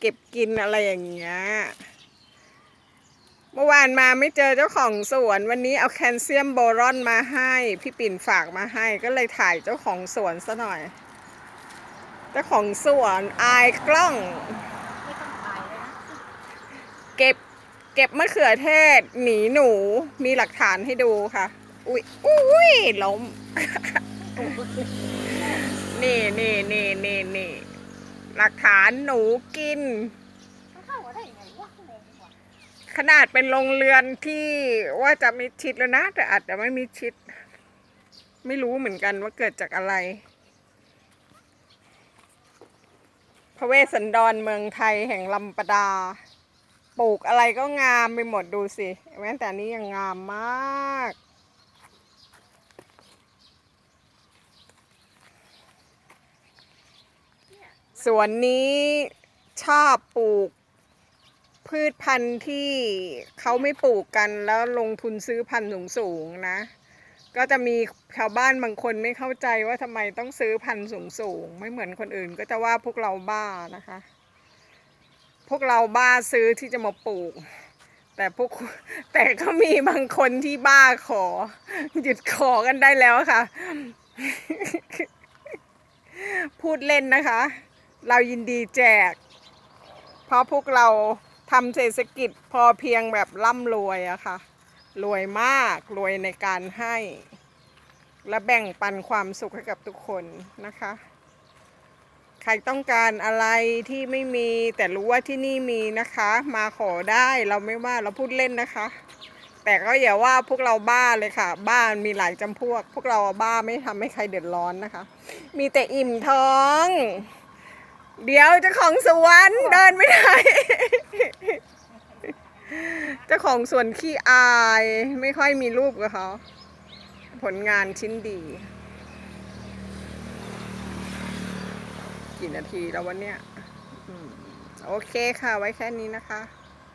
เก็บกินอะไรอย่างเงี้ย เมื่อวานมาไม่เจอเจ้าของสวน วันนี้เอาแคลเซียมโบรอนมาให้ พี่ปิ่นฝากมาให้ก็เลยถ่ายเจ้าของสวนซะหน่อย เจ้าของสวนอายกล้องเลยนะเก็บเก็บมะเขือเทศหนีหนูมีหลักฐานให้ดูค่ะ อุ้ยอุ้ยล้มนี่นี่นี่นี่นี่ หลักฐานหนูกิน ขนาดเป็นโรงเรือนที่ว่าจะมิดชิดแล้วนะ แต่อาจจะไม่มิดชิด ไม่รู้เหมือนกันว่าเกิดจากอะไร พระเวสสันดรเมืองไทยแห่งลำปดา ปลูกอะไรก็งามไปหมดดูสิ แม้แต่นี้ยังงามมาก สวนนี้ชอบปลูก พืชพันธุ์ที่เขาไม่ปลูกกันแล้วลงทุนซื้อพันธุ์สูงๆนะ ก็จะมีชาวบ้านบางคนไม่เข้าใจว่าทำไมต้องซื้อพันธุ์สูงๆ ไม่เหมือนคนอื่นก็จะว่าพวกเราบ้านะคะ พวกเราบ้าซื้อที่จะมาปลูก แต่พวกแต่ก็มีบางคนที่บ้าขอ หยุดขอกันได้แล้วค่ะ พูดเล่นนะคะ เรายินดีแจก เพราะพวกเราทำเศรษฐกิจพอเพียงแบบร่ำรวยอะค่ะ รวยมากรวยในการให้ และแบ่งปันความสุขให้กับทุกคนนะคะ ใครต้องการอะไรที่ไม่มีแต่รู้ว่าที่นี่มีนะคะ มาขอได้เราไม่ว่าเราพูดเล่นนะคะ แต่ก็อย่าว่าพวกเราบ้าเลยค่ะ บ้านมีหลายจำพวก พวกเราบ้าไม่ทำให้ใครเดือดร้อนนะคะ มีแต่อิ่มท้อง เดี๋ยวเจ้าของสวนเดินไม่ได้ เจ้าของสวนขี้อายไม่ค่อยมีรูปกับเขา ผลงานชิ้นดี กี่นาทีแล้ววันเนี้ยโอเคค่ะไว้แค่นี้นะคะ